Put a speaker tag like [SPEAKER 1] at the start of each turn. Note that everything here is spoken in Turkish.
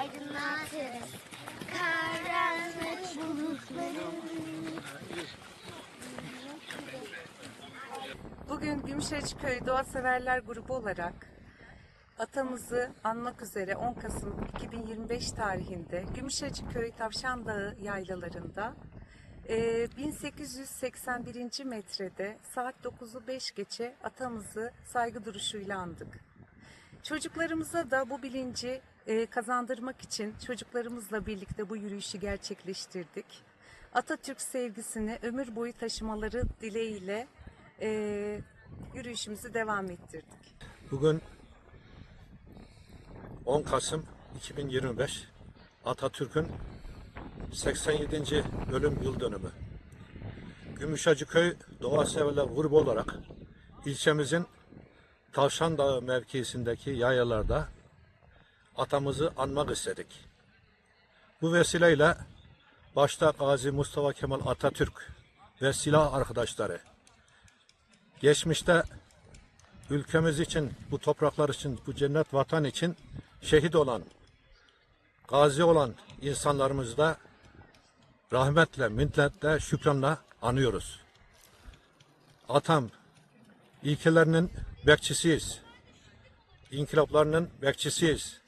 [SPEAKER 1] aydınlatırız. Karanlık bulutları.
[SPEAKER 2] Bugün Gümüşhacıköy Doğa Severler Grubu olarak atamızı anmak üzere 10 Kasım 2025 tarihinde Gümüşhacıköy Tavşan Dağı yaylalarında e, 1881. metrede saat 9'u 5 geçe atamızı saygı duruşuyla andık. Çocuklarımıza da bu bilinci e, kazandırmak için çocuklarımızla birlikte bu yürüyüşü gerçekleştirdik. Atatürk sevgisini ömür boyu taşımaları dileğiyle e, yürüyüşümüzü devam ettirdik.
[SPEAKER 3] Bugün 10 Kasım 2025 Atatürk'ün 87. ölüm yıl dönümü. Gümüşhacıköy Doğa Severler grubu olarak ilçemizin Tavşan Dağı mevkisindeki yayalarda atamızı anmak istedik. Bu vesileyle başta Gazi Mustafa Kemal Atatürk ve silah arkadaşları geçmişte ülkemiz için, bu topraklar için, bu cennet vatan için şehit olan, gazi olan insanlarımızı da rahmetle, minnetle, şükranla anıyoruz. Atam, ilkelerinin bekçisiyiz. İnkılaplarının bekçisiyiz.